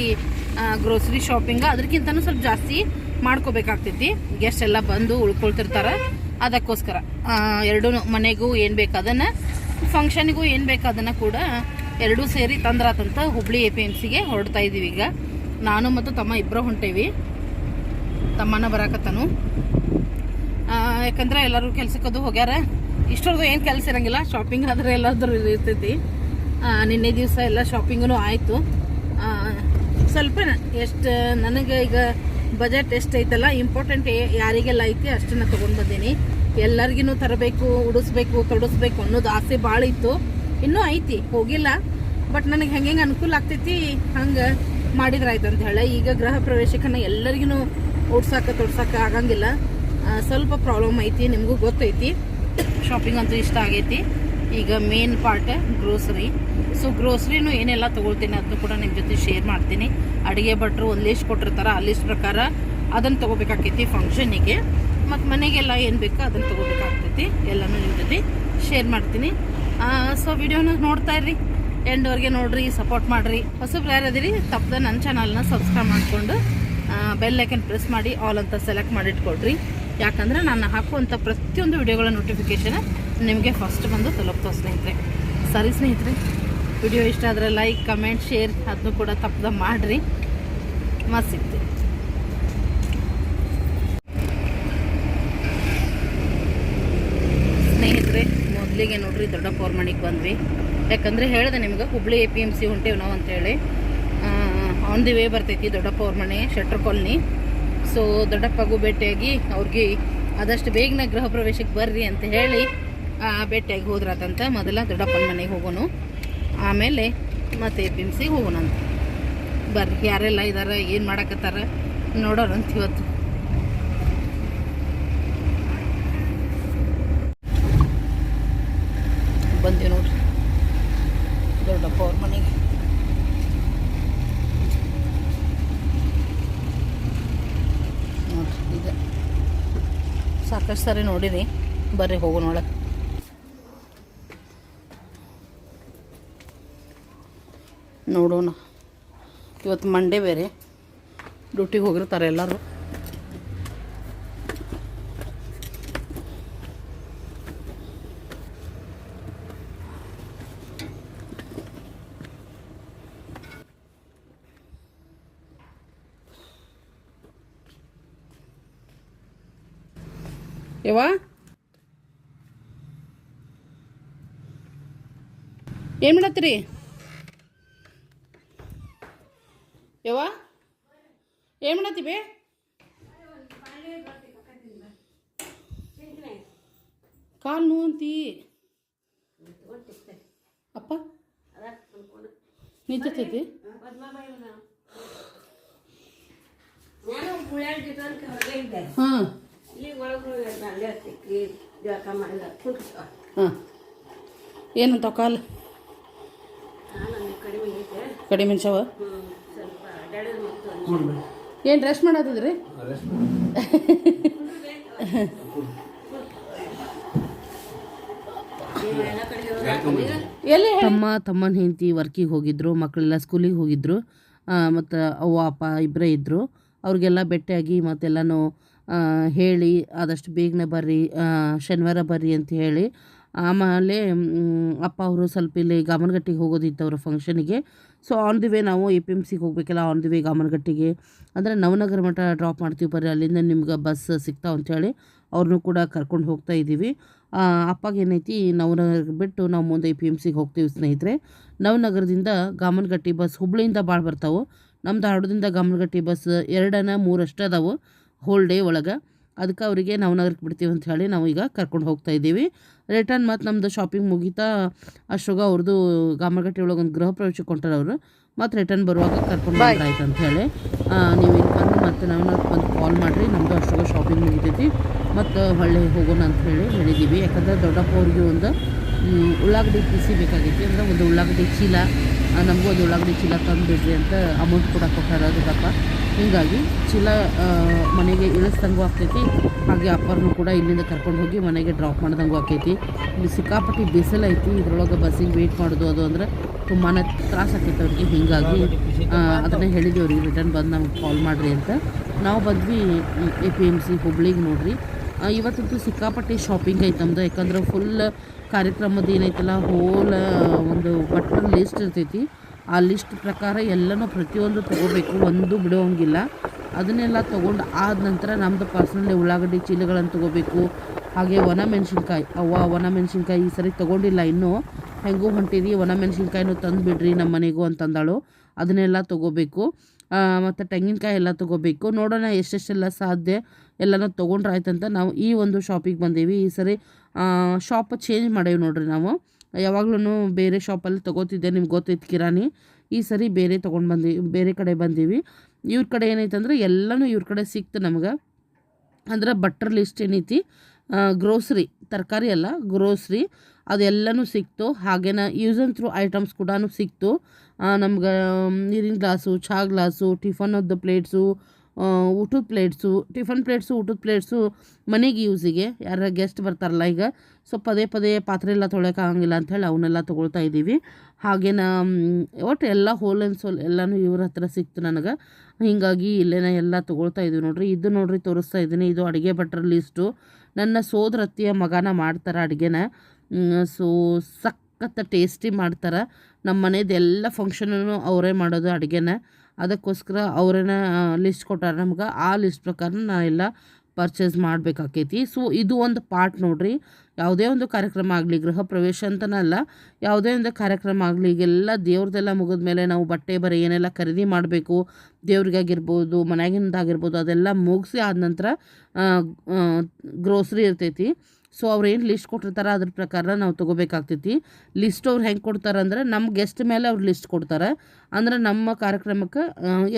ಗ್ರೋಸರಿ ಶಾಪಿಂಗ್ ಅದಕ್ಕಿಂತನೂ ಸ್ವಲ್ಪ ಜಾಸ್ತಿ ಮಾಡ್ಕೋಬೇಕಾಗ್ತೈತಿ. ಗೆಸ್ಟ್ ಎಲ್ಲ ಬಂದು ಉಳ್ಕೊಳ್ತಿರ್ತಾರೆ. ಅದಕ್ಕೋಸ್ಕರ ಎರಡೂ ಮನೆಗೂ ಏನು ಬೇಕು ಅದನ್ನು ಫಂಕ್ಷನ್ಗೂ ಏನು ಬೇಕು ಅದನ್ನು ಕೂಡ ಎರಡೂ ಸೇರಿ ತಂದ್ರಾತಂತ ಹುಬ್ಳಿ ಎ ಪಿ ಎಂ ಸಿಗೆ ಹೊರಡ್ತಾ ಇದ್ದೀವಿ ಈಗ. ನಾನು ಮತ್ತು ತಮ್ಮ ಇಬ್ಬರು ಹೊಂಟೇವಿ. ತಮ್ಮನ ಬರಾಕತ್ತನು. ಯಾಕಂದ್ರೆ ಎಲ್ಲರೂ ಕೆಲ್ಸಕ್ಕದು ಹೋಗ್ಯಾರ. ಇಷ್ಟರದ್ದು ಏನು ಕೆಲಸ ಇರಂಗಿಲ್ಲ. ಶಾಪಿಂಗ್ ಆದ್ರೆ ಎಲ್ಲಾದ್ರೂ ಇರ್ತೈತಿ. ನಿನ್ನೆ ದಿವಸ ಎಲ್ಲ ಶಾಪಿಂಗೂ ಆಯಿತು. ಸ್ವಲ್ಪ ಎಷ್ಟು, ನನಗೆ ಈಗ ಬಜೆಟ್ ಎಷ್ಟು ಐತಲ್ಲ ಇಂಪಾರ್ಟೆಂಟ್ ಯಾರಿಗೆಲ್ಲ ಐತಿ ಅಷ್ಟನ್ನ ತೊಗೊಂಡು ಬಂದೀನಿ. ಎಲ್ಲರಿಗೂ ತರಬೇಕು, ಉಡಿಸ್ಬೇಕು, ತೊಡಸ್ಬೇಕು ಅನ್ನೋದು ಆಸೆ ಭಾಳ ಇತ್ತು. ಇನ್ನೂ ಐತಿ, ಹೋಗಿಲ್ಲ. ಬಟ್ ನನಗೆ ಹೆಂಗೆ ಹೆಂಗೆ ಅನುಕೂಲ ಆಗ್ತೈತಿ, ಹಂಗೆ ಮಾಡಿದ್ರಾಯ್ತು ಅಂತ ಹೇಳಿ. ಈಗ ಗೃಹ ಪ್ರವೇಶಕ್ಕನ್ನ ಎಲ್ಲರಿಗೂ ಓಡ್ಸಾಕ, ತೊಡ್ಸಾಕ ಆಗಂಗಿಲ್ಲ. ಸ್ವಲ್ಪ ಪ್ರಾಬ್ಲಮ್ ಐತಿ, ನಿಮಗೂ ಗೊತ್ತೈತಿ. ಶಾಪಿಂಗ್ ಅಂತೂ ಇಷ್ಟ ಆಗೈತಿ. ಈಗ ಮೇನ್ ಪಾರ್ಟ್ ಗ್ರೋಸರಿ ಸೊ ಗ್ರೋಸರಿನೂ ಏನೆಲ್ಲ ತೊಗೊಳ್ತೀನಿ ಅದನ್ನು ಕೂಡ ನಿಮ್ಮ ಜೊತೆ ಶೇರ್ ಮಾಡ್ತೀನಿ. ಅಡುಗೆ ಭಟ್ರು ಒಂದು ಲಿಸ್ಟ್ ಕೊಟ್ಟಿರ್ತಾರೆ, ಆ ಲಿಸ್ಟ್ ಪ್ರಕಾರ ಅದನ್ನು ತೊಗೋಬೇಕಾಕೈತಿ ಫಂಕ್ಷನಿಗೆ ಮತ್ತು ಮನೆಗೆಲ್ಲ ಏನು ಬೇಕೋ ಅದನ್ನು ತೊಗೋಬೇಕಾಗ್ತೈತಿ. ಎಲ್ಲನೂ ನಿಮ್ಮ ಜೊತೆ ಶೇರ್ ಮಾಡ್ತೀನಿ. ಸೊ ವಿಡಿಯೋನ ನೋಡ್ತಾ ಇರ್ರಿ. ಎಂಡ್ವರೆಗೆ ನೋಡ್ರಿ ಸಪೋರ್ಟ್ ಮಾಡಿರಿ. ಹೊಸಬ್ರು ಯಾರದಿರಿ ತಪ್ಪದೆ ನನ್ನ ಚಾನಲ್ನ ಸಬ್ಸ್ಕ್ರೈಬ್ ಮಾಡಿಕೊಂಡು ಬೆಲ್ ಐಕನ್ ಪ್ರೆಸ್ ಮಾಡಿ ಆಲ್ ಅಂತ ಸೆಲೆಕ್ಟ್ ಮಾಡಿಟ್ಕೊಡ್ರಿ ಯಾಕಂದ್ರೆ ನಾನು ಹಾಕುವಂಥ ಪ್ರತಿಯೊಂದು ವಿಡಿಯೋಗಳ ನೋಟಿಫಿಕೇಷನ್ ನಿಮಗೆ ಫಸ್ಟ್ ಬಂದು ತಲುಪ್ತಾವೆ ಸ್ನೇಹಿತರೆ. ಸರಿ ಸ್ನೇಹಿತರೆ ವಿಡಿಯೋ ಇಷ್ಟ ಆದರೆ ಲೈಕ್ ಕಮೆಂಟ್ ಶೇರ್ ಅದನ್ನು ಕೂಡ ತಪ್ಪದ ಮಾಡಿರಿ. ಮಸ್ತಿ ಸ್ನೇಹಿತರೆ, ಮೊದಲಿಗೆ ನೋಡ್ರಿ ದೊಡ್ಡ ಅವ್ರ ಮನೆಗೆ ಬಂದ್ವಿ. ಯಾಕಂದರೆ ಹೇಳಿದೆ ನಿಮ್ಗೆ, Hubli A P M C ಹೊಂಟೇವು ನಾವು ಅಂತೇಳಿ. ಆನ್ ದಿ ವೇ ಬರ್ತೈತಿ ದೊಡ್ಡಪ್ಪ ಅವ್ರ ಮನೆ ಶೆಟ್ರ್ ಕಾಲನಿ ಸೊ ದೊಡ್ಡಪ್ಪಗೂ ಭೇಟಿಯಾಗಿ ಅವ್ರಿಗೆ ಆದಷ್ಟು ಬೇಗನೆ ಗೃಹ ಪ್ರವೇಶಕ್ಕೆ ಬರ್ರಿ ಅಂತ ಹೇಳಿ ಭೇಟಿಯಾಗಿ ಹೋದ್ರಾತಂತ ಮೊದಲ ದೊಡ್ಡಪ್ಪನ ಮನೆಗೆ ಹೋಗೋನು. ಆಮೇಲೆ ಮತ್ತೆ ಎ ಪಿ ಎಂ ಸಿಗೆ ಹೋಗೋಣ ಅಂತ. ಬರ್ರಿ, ಯಾರೆಲ್ಲ ಇದ್ದಾರೆ ಏನು ಮಾಡಕತ್ತಾರ ನೋಡೋರಂತ ಇವತ್ತು. ಬಂದೆ ನೋಡ್ರಿ. ದೊಡ್ಡಪ್ಪ ಅವ್ರ ಮನೆಗೆ. ನೋಡ್ರಿ, ಈಗ ಸಾಕಷ್ಟು ಸರಿ ನೋಡಿರಿ. ಬರ್ರಿ, ಹೋಗೋಣ ಒಳಗೆ. ನೋಡೋಣ. ಇವತ್ತು ಮಂಡೇ ಬೇರೆ. ಡ್ಯೂಟಿಗೆ ಹೋಗಿರ್ತಾರೆ ಎಲ್ಲರೂ. ಯವ್ವ? ಏನು ಮಾಡತ್ತೀರಿ ಯವ್ವ ಏನು ಮಾಡತ್ತೀವಿ ಕಾಲು ಅಂತೀ. ಅಪ್ಪ? ನಿಂತೈತಿ? ಹಾಂ. ಹಾಂ. ಏನಂತ ಕಾಲು? ಕಡಿಮೆ ಮೆನ್ಸವ ಏನು ರೆಸ್ಟ್ ಮಾಡೋದಿದ್ರಿ ಎಲ್ಲಿ ತಮ್ಮ, ತಮ್ಮನ ಹೆಂಡತಿ ವರ್ಕಿಗೆ ಹೋಗಿದ್ರು ಮಕ್ಕಳೆಲ್ಲ ಸ್ಕೂಲಿಗೆ ಹೋಗಿದ್ರು. ಮತ್ತು ಅವ್ವ, ಅಪ್ಪ ಇಬ್ಬರೇ ಇದ್ದರು ಅವ್ರಿಗೆಲ್ಲ ಭೇಟಿಯಾಗಿ ಮತ್ತೆಲ್ಲನೂ ಹೇಳಿ, ಆದಷ್ಟು ಬೇಗನೆ ಬರ್ರಿ ಶನಿವಾರ ಬರ್ರಿ ಅಂತ ಹೇಳಿ. ಆಮೇಲೆ ಅಪ್ಪ ಅವರು ಸ್ವಲ್ಪ ಇಲ್ಲಿ ಗಾಮನಗಟ್ಟಿಗೆ ಹೋಗೋದಿತ್ತು ಅವರ ಫಂಕ್ಷನಿಗೆ ಸೊ ಆನ್ ದಿ ವೇ ನಾವು ಎ ಪಿ ಎಂ ಸಿಗೆ ಹೋಗ್ಬೇಕಲ್ಲ ಆನ್ ದಿ ವೇ ಗಾಮನಗಟ್ಟಿಗೆ. ಅಂದರೆ ನವನಗರ ಮಠ ಡ್ರಾಪ್ ಮಾಡ್ತೀವಿ ಬರ್ರಿ, ಅಲ್ಲಿಂದ ನಿಮ್ಗೆ ಬಸ್ ಸಿಗ್ತಾವೆ ಅಂಥೇಳಿ ಅವ್ರನ್ನೂ ಕೂಡ ಕರ್ಕೊಂಡು ಹೋಗ್ತಾ ಇದ್ದೀವಿ. ಅಪ್ಪಗೆ ಏನೈತಿ ನವನಗರ ಬಿಟ್ಟು ನಾವು ಮುಂದೆ ಎ ಪಿ ಎಂ ಸಿಗೆ ಹೋಗ್ತೀವಿ ಸ್ನೇಹಿತರೆ. ನವನಗರದಿಂದ ಗಾಮನಗಟ್ಟಿ ಬಸ್ ಹುಬ್ಳಿಯಿಂದ ಭಾಳ ಬರ್ತಾವೆ. ನಮ್ಮ ಧಾರವಾಡದಿಂದ ಗಾಮನಗಟ್ಟಿ ಬಸ್ ಎರಡನ ಮೂರಷ್ಟು ಅದಾವೆ ಹೋಲ್ ಡೇ ಒಳಗೆ. ಅದಕ್ಕೆ ಅವರಿಗೆ ನವನಗರಕ್ಕೆ ಬಿಡ್ತೀವಿ ಅಂತ ಹೇಳಿ ನಾವು ಈಗ ಕರ್ಕೊಂಡು ಹೋಗ್ತಾ ಇದ್ದೀವಿ. ರಿಟರ್ನ್ ಮತ್ತು ನಮ್ಮದು ಶಾಪಿಂಗ್ ಮುಗಿತಾ ಅಶೋಕ ಅವ್ರದ್ದು ಗಾಮನಗಟ್ಟಿ ಒಳಗೆ ಒಂದು ಗೃಹ ಪ್ರವೇಶಕ್ಕೆ ಹೊಂಟಾರ ಅವರು. ಮತ್ತು ರಿಟರ್ನ್ ಬರುವಾಗ ಕರ್ಕೊಂಡು ಬಂದ್ರಾಯ್ತು ಅಂತ ಹೇಳಿ. ನೀವು ಇಲ್ಲಿ ಬಂದು ಮತ್ತು ನವನಗರಕ್ಕೆ ಬಂದು ಕಾಲ್ ಮಾಡಿರಿ. ನಮ್ಮದು ಅಶೋಕ ಶಾಪಿಂಗ್ ಮುಗಿತೈತಿ. ಮತ್ತು ಹೊಳ್ಳಿ ಹೋಗೋಣ ಅಂತ ಹೇಳಿ ಹೇಳಿದ್ದೀವಿ. ಯಾಕಂದರೆ ದೊಡ್ಡಪ್ಪ ಅವ್ರಿಗೆ ಒಂದು ಉಳ್ಳಾಗಡ್ಡಿ ಪಿಸಿ ಬೇಕಾಗಿತ್ತು ಅಂದರೆ ಒಂದು ಉಳ್ಳಾಗಡ್ಡಿ ಚೀಲ ನಮಗೂ ಒಂದು ಉಳ್ಳಾಗಡ್ಡಿ ಚೀಲ ತಂದುಬಿಡ್ರಿ ಅಂತ ಅಮೌಂಟ್ ಕೂಡ ಕೊಟ್ಟಾರ ದೊಡ್ಡಪ್ಪ ಹೀಗಾಗಿ ಚೀಲ ಮನೆಗೆ ಇಳಿಸ್ದಂಗೂ ಆಗ್ತೈತಿ. ಹಾಗೆ ಅಪ್ಪರನ್ನು ಕೂಡ ಇಲ್ಲಿಂದ ಕರ್ಕೊಂಡು ಹೋಗಿ ಮನೆಗೆ ಡ್ರಾಪ್ ಮಾಡ್ದಂಗೂ ಆಕೈತಿ ಇಲ್ಲಿ ಸಿಕ್ಕಾಪಟ್ಟಿ ಬಿಸಿಲು ಐತಿ, ಇದ್ರೊಳಗೆ ಬಸ್ಸಿಗೆ ವೆಯ್ಟ್ ಮಾಡೋದು ಅದು ಅಂದರೆ ತುಂಬಾ ತ್ರಾಸು ಆಕೈತೆ ಅವ್ರಿಗೆ. ಹೀಗಾಗಿ ಅದನ್ನು ಹೇಳಿದ್ವಿ ಅವ್ರಿಗೆ ರಿಟರ್ನ್ ಬಂದು ನಮ್ಗೆ ಕಾಲ್ ಮಾಡಿರಿ ಅಂತ. ನಾವು ಬಂದ್ವಿ ಎ ಪಿ ಎಂ ಸಿ ಹುಬ್ಳಿಗೆ ನೋಡ್ರಿ. ಇವತ್ತಂತೂ ಸಿಕ್ಕಾಪಟ್ಟೆ ಶಾಪಿಂಗ್ ಐತೆ ನಮ್ದು. ಯಾಕಂದ್ರೆ ಫುಲ್ ಕಾರ್ಯಕ್ರಮದ ಏನೈತಲ್ಲ ಹೋಲ್ ಒಂದು ಬಟ್ಟರ್ ಲಿಸ್ಟ್ ಇರ್ತೈತಿ. ಆ ಲಿಸ್ಟ್ ಪ್ರಕಾರ ಎಲ್ಲನೂ ಪ್ರತಿಯೊಂದು ತೊಗೋಬೇಕು. ಒಂದು ಬಿಡೋಂಗಿಲ್ಲ ಅದನ್ನೆಲ್ಲ ತೊಗೊಂಡು ಆದ ನಂತರ ನಮ್ಮದು ಪರ್ಸ್ನಲಿ ಉಳ್ಳಾಗಡ್ಡಿ ಚೀಲಗಳನ್ನು ತೊಗೋಬೇಕು. ಹಾಗೆ ಒಣ ಮೆಣಸಿನ್ಕಾಯಿ ಅವ್ವ ಒಣ ಮೆಣಸಿನ್ಕಾಯಿ ಈ ಸರಿ ತೊಗೊಂಡಿಲ್ಲ ಇನ್ನೂ. ಹೆಂಗೂ ಹೊಂಟಿರಿ ಒಣ ಮೆಣಸಿನ್ಕಾಯಿನೂ ತಂದು ಬಿಡ್ರಿ ನಮ್ಮ ಮನೆಗೂ ಅಂತಂದಾಳು. ಅದನ್ನೆಲ್ಲ ತೊಗೋಬೇಕು. ಮತ್ತು ತೆಂಗಿನಕಾಯಿ ಎಲ್ಲ ತೊಗೋಬೇಕು. ನೋಡೋಣ ಎಷ್ಟೆಷ್ಟೆಲ್ಲ ಸಾಧ್ಯ. ಎಲ್ಲನೂ ತೊಗೊಂಡ್ರೆ ಅಂತ ನಾವು ಈ ಒಂದು ಶಾಪಿಗೆ ಬಂದೀವಿ. ಈ ಸರಿ ಶಾಪ್ ಚೇಂಜ್ ಮಾಡೇವಿ ನೋಡ್ರಿ ನಾವು. ಯಾವಾಗ್ಲೂ ಬೇರೆ ಶಾಪಲ್ಲಿ ತೊಗೋತಿದ್ದೆ, ನಿಮ್ಗೆ ಗೊತ್ತಿತ್ತು ಕಿರಾಣಿ. ಈ ಸರಿ ಬೇರೆ ತೊಗೊಂಡು ಬಂದಿ, ಬೇರೆ ಕಡೆ ಬಂದೀವಿ. ಇವ್ರ ಕಡೆ ಏನೈತೆ ಅಂದ್ರೆ ಎಲ್ಲನೂ ಇವ್ರ ಕಡೆ ಸಿಕ್ತು ನಮ್ಗೆ. ಅಂದ್ರೆ ಬಟ್ಟರ್ ಲಿಸ್ಟ್ ಏನೈತಿ ಗ್ರೋಸ್ರಿ ತರಕಾರಿ ಅಲ್ಲ ಗ್ರೋಸ್ರಿ ಅದೆಲ್ಲನೂ ಸಿಕ್ತು. ಹಾಗೇನ ಯೂಸ್ ಆ್ಯಂಡ್ ಥ್ರೂ ಐಟಮ್ಸ್ ಕೂಡ ಸಿಕ್ತು. ನಮ್ಗೆ ನೀರಿನ ಗ್ಲಾಸು ಚಹಾ ಗ್ಲಾಸು ಟಿಫನದ್ದು ಪ್ಲೇಟ್ಸು ಊಟದ ಪ್ಲೇಟ್ಸು ಟಿಫನ್ ಪ್ಲೇಟ್ಸು ಊಟದ ಪ್ಲೇಟ್ಸು ಮನೆಗೆ ಯೂಸಿಗೆ ಯಾರ ಗೆಸ್ಟ್ ಬರ್ತಾರಲ್ಲ ಈಗ ಸೊ ಪದೇ ಪದೇ ಪಾತ್ರೆ ಎಲ್ಲ ತೊಳೆಕಾಗಂಗಿಲ್ಲ ಅಂಥೇಳಿ ಅವನ್ನೆಲ್ಲ ತೊಗೊಳ್ತಾ ಇದ್ದೀವಿ. ಹಾಗೇನ ಒಟ್ಟು ಎಲ್ಲ ಹೋಲ್ ಆ್ಯಂಡ್ ಸೋಲ್ ಎಲ್ಲನೂ ಇವ್ರ ಹತ್ರ ಸಿಕ್ತು ನನಗೆ. ಹೀಗಾಗಿ ಇಲ್ಲೇನ ಎಲ್ಲ ತೊಗೊಳ್ತಾ ಇದ್ದೀವಿ ನೋಡ್ರಿ. ಇದು ನೋಡ್ರಿ ತೋರಿಸ್ತಾ ಇದ್ದೀನಿ. ಇದು ಅಡುಗೆ ಭಟ್ರ ಲಿಸ್ಟು ನನ್ನ ಸೋದರತ್ತಿಯ ಮಗನ ಮಾಡ್ತಾರೆ ಅಡುಗೆನ. ಸೊ, ಸಖತ್ ಟೇಸ್ಟಿ ಮಾಡ್ತಾರೆ. ನಮ್ಮ ಮನೇದು ಎಲ್ಲ ಫಂಕ್ಷನೂ ಅವರೇ ಮಾಡೋದು ಅಡುಗೆನ. ಅದಕ್ಕೋಸ್ಕರ ಅವರೇನ ಲಿಸ್ಟ್ ಕೊಟ್ಟಾರ. ನಮ್ಗೆ ಆ ಲಿಸ್ಟ್ ಪ್ರಕಾರ ನಾವೆಲ್ಲ ಪರ್ಚೇಸ್ ಮಾಡಬೇಕಾಕೈತಿ. ಸೊ ಇದು ಒಂದು ಪಾರ್ಟ್ ನೋಡ್ರಿ. ಯಾವುದೇ ಒಂದು ಕಾರ್ಯಕ್ರಮ ಆಗಲಿ, ಗೃಹ ಪ್ರವೇಶ ಅಂತನಲ್ಲ ಯಾವುದೇ ಒಂದು ಕಾರ್ಯಕ್ರಮ ಆಗಲಿ, ಈಗೆಲ್ಲ ದೇವ್ರದ್ದೆಲ್ಲ ಮುಗಿದ ಮೇಲೆ ನಾವು ಬಟ್ಟೆ ಬರೆ ಏನೆಲ್ಲ ಖರೀದಿ ಮಾಡಬೇಕು, ದೇವ್ರಿಗಾಗಿರ್ಬೋದು, ಮನೆಯಾಗಿಂದಾಗಿರ್ಬೋದು, ಅದೆಲ್ಲ ಮುಗಿಸಿ ಆದ ನಂತರ ಗ್ರೋಸ್ರಿ ಇರ್ತೈತಿ. ಸೊ ಅವ್ರು ಏನು ಲಿಸ್ಟ್ ಕೊಟ್ಟಿರ್ತಾರೆ ಅದ್ರ ಪ್ರಕಾರ ನಾವು ತೊಗೋಬೇಕಾಗ್ತೈತಿ. ಲಿಸ್ಟ್ ಅವ್ರು ಹೆಂಗೆ ಕೊಡ್ತಾರೆ ಅಂದ್ರೆ ನಮ್ಮ ಗೆಸ್ಟ್ ಮೇಲೆ ಅವ್ರು ಲಿಸ್ಟ್ ಕೊಡ್ತಾರೆ. ಅಂದ್ರೆ ನಮ್ಮ ಕಾರ್ಯಕ್ರಮಕ್ಕೆ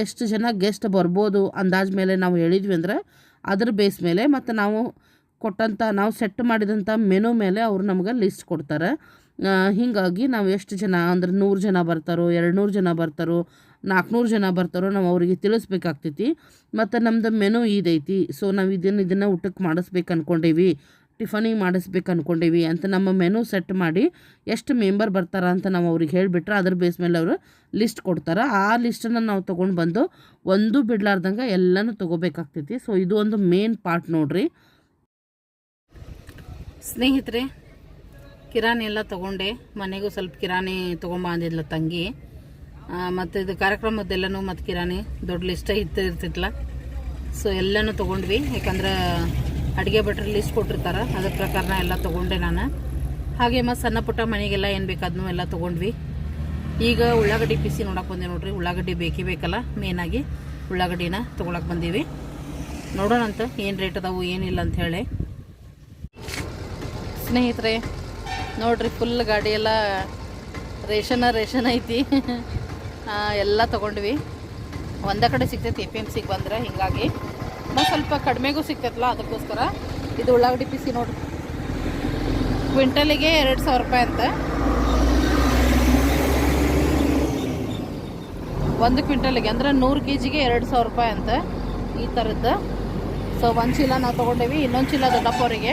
ಎಷ್ಟು ಜನ ಗೆಸ್ಟ್ ಬರ್ಬೋದು ಅಂದಾಜ್ ಮೇಲೆ ನಾವು ಹೇಳಿದ್ವಿ ಅಂದ್ರೆ ಅದ್ರ ಬೇಸ್ ಮೇಲೆ ಮತ್ತು ನಾವು ಕೊಟ್ಟಂಥ ನಾವು ಸೆಟ್ ಮಾಡಿದಂಥ ಮೆನು ಮೇಲೆ ಅವರು ನಮ್ಗೆ ಲಿಸ್ಟ್ ಕೊಡ್ತಾರೆ. ಹೀಗಾಗಿ ನಾವು ಎಷ್ಟು ಜನ ಅಂದ್ರೆ ನೂರು ಜನ ಬರ್ತಾರೋ ಎರಡು ನೂರು ಜನ ಬರ್ತಾರೋ ನಾಲ್ಕುನೂರು ಜನ ಬರ್ತಾರೋ ನಾವು ಅವರಿಗೆ ತಿಳಿಸ್ಬೇಕಾಗ್ತೈತಿ. ಮತ್ತು ನಮ್ಮದು ಮೆನು ಇದೈತಿ ಸೊ ನಾವು ಇದನ್ನು ಇದನ್ನು ಊಟಕ್ಕೆ ಮಾಡಿಸ್ಬೇಕು ಅಂದ್ಕೊಂಡೀವಿ ಟಿಫನಿಗೆ ಮಾಡಿಸ್ಬೇಕು ಅಂದ್ಕೊಂಡೀವಿ ಅಂತ ನಮ್ಮ ಮೆನು ಸೆಟ್ ಮಾಡಿ ಎಷ್ಟು ಮೆಂಬರ್ ಬರ್ತಾರ ಅಂತ ನಾವು ಅವ್ರಿಗೆ ಹೇಳಿಬಿಟ್ರೆ ಅದ್ರ ಬೇಸ್ ಮೇಲೆ ಅವರು ಲಿಸ್ಟ್ ಕೊಡ್ತಾರೆ. ಆ ಲಿಸ್ಟನ್ನು ನಾವು ತೊಗೊಂಡು ಬಂದು ಒಂದು ಬಿಡ್ಲಾರ್ದಂಗೆ ಎಲ್ಲನೂ ತೊಗೋಬೇಕಾಗ್ತೈತಿ. ಸೊ ಇದು ಒಂದು ಮೇನ್ ಪಾರ್ಟ್ ನೋಡ್ರಿ. ಸ್ನೇಹಿತರೆ, ಕಿರಾಣಿ ಎಲ್ಲ ತೊಗೊಂಡೆ. ಮನೆಗೂ ಸ್ವಲ್ಪ ಕಿರಾಣಿ ತೊಗೊಂಬಂದಿದ್ಲ ತಂಗಿ. ಮತ್ತು ಇದು ಕಾರ್ಯಕ್ರಮದ್ದೆಲ್ಲನೂ ಮತ್ತು ಕಿರಾಣಿ ದೊಡ್ಡ ಲಿಸ್ಟೇ ಇತ್ತು ಇರ್ತಿತ್ತಲ್ಲ ಸೊ ಎಲ್ಲನೂ ತೊಗೊಂಡ್ವಿ. ಯಾಕಂದ್ರೆ ಅಡುಗೆ ಭಟ್ರು ಲಿಸ್ಟ್ ಕೊಟ್ಟಿರ್ತಾರೆ. ಅದ್ರ ಪ್ರಕಾರ ಎಲ್ಲ ತೊಗೊಂಡೆ ನಾನು. ಹಾಗೆ ಮತ್ತು ಸಣ್ಣ ಪುಟ್ಟ ಮನೆಗೆಲ್ಲ ಏನು ಬೇಕು ಅದನ್ನೂ ಎಲ್ಲ ತೊಗೊಂಡ್ವಿ. ಈಗ ಉಳ್ಳಾಗಡ್ಡಿ ಪಿಸಿ ನೋಡಕ್ಕೆ ಬಂದೆ ನೋಡ್ರಿ. ಉಳ್ಳಾಗಡ್ಡಿ ಬೇಕೇ ಬೇಕಲ್ಲ ಮೇನಾಗಿ ಉಳ್ಳಾಗಡ್ಡಿನ ತೊಗೊಳಕ್ಕೆ ಬಂದೀವಿ. ನೋಡೋಣಂತ ಏನು ರೇಟ್ ಅದಾವು ಏನಿಲ್ಲ ಅಂತ ಹೇಳಿ. ಸ್ನೇಹಿತರೆ, ನೋಡ್ರಿ ಫುಲ್ ಗಾಡಿ ಎಲ್ಲ ರೇಷನ ರೇಷನ್ ಐತಿ. ಎಲ್ಲ ತೊಗೊಂಡ್ವಿ. ಒಂದೇ ಕಡೆ ಸಿಗ್ತೈತಿ ಎ ಪಿ ಎಂ ಸಿಗೆ ಬಂದ್ರೆ ಹೀಗಾಗಿ. ಮತ್ತು ಸ್ವಲ್ಪ ಕಡಿಮೆಗೂ ಸಿಗ್ತೈತಲ್ಲ ಅದಕ್ಕೋಸ್ಕರ ಇದು ಉಳ್ಳಾಗಡ್ಡಿ ಪಿಸಿ ನೋಡಿ. ಕ್ವಿಂಟಲಿಗೆ ಎರಡು ಸಾವಿರ ರೂಪಾಯಿ ಅಂತ. ಒಂದು ಕ್ವಿಂಟಲಿಗೆ ಅಂದ್ರೆ ನೂರು ಕೆ ಜಿಗೆ ಎರಡು ಸಾವಿರ ರೂಪಾಯಿ ಅಂತ ಈ ಥರದ್ದು. ಸೊ ಒಂದು ಚೀಲ ನಾವು ತೊಗೊಂಡೇವಿ, ಇನ್ನೊಂದು ಚೀಲ ದೊಡ್ಡಪ್ಪ ಅವರಿಗೆ.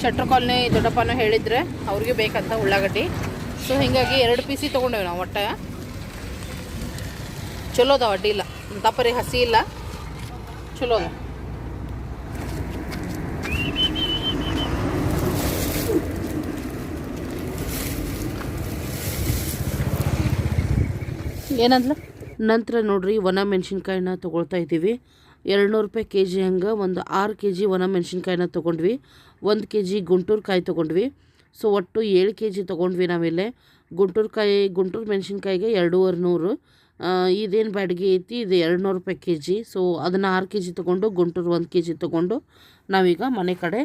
ಶಟ್ರ್ ಕಾಲ್ನಿ ದೊಡ್ಡಪ್ಪನೂ ಹೇಳಿದ್ರೆ ಅವ್ರಿಗೆ ಬೇಕಂತ ಉಳ್ಳಾಗಡ್ಡಿ. ಸೊ ಹೀಗಾಗಿ ಎರಡು ಪೀಸಿ ತೊಗೊಂಡೇವಿ ನಾವು ಒಟ್ಟ. ಚಲೋ ಅದಾವ ಅಡ್ಡಿ ಇಲ್ಲ ದಪ್ಪರಿ ಹಸಿ ಇಲ್ಲ. ಚಲೋ ಅದ. ಏನಂದ್ಲ? ನಂತರ ನೋಡ್ರಿ ಒಣ ಮೆಣಸಿನ್ಕಾಯಿನ ತೊಗೊಳ್ತಾ ಇದ್ದೀವಿ. ಎರಡು ನೂರು ರೂಪಾಯಿ ಕೆ ಜಿ ಹಂಗೆ ಒಂದು ಆರು ಕೆ ಜಿ ಒಣ ಮೆಣಸಿನ್ಕಾಯಿನ ತೊಗೊಂಡ್ವಿ. ಒಂದು ಕೆ ಜಿ ಗುಂಟೂರುಕಾಯಿ ತೊಗೊಂಡ್ವಿ. ಸೊ, ಒಟ್ಟು ಏಳು ಕೆ ಜಿ ತೊಗೊಂಡ್ವಿ ನಾವಿಲ್ಲೇ. ಗುಂಟೂರುಕಾಯಿ ಗುಂಟೂರು ಮೆಣಸಿನ್ಕಾಯಿಗೆ ಎರಡೂವರೆ ನೂರು. ಇದೇನು ಬ್ಯಾಡ್ಗೆ ಐತಿ? ಇದು ಎರಡು ನೂರು ರೂಪಾಯಿ ಕೆ ಜಿ ಸೊ ಅದನ್ನು ಆರು ಕೆ ಜಿ ತೊಗೊಂಡು, ಗುಂಟೂರು ಒಂದು ಕೆ ಜಿ ತೊಗೊಂಡು ನಾವೀಗ ಮನೆ ಕಡೆ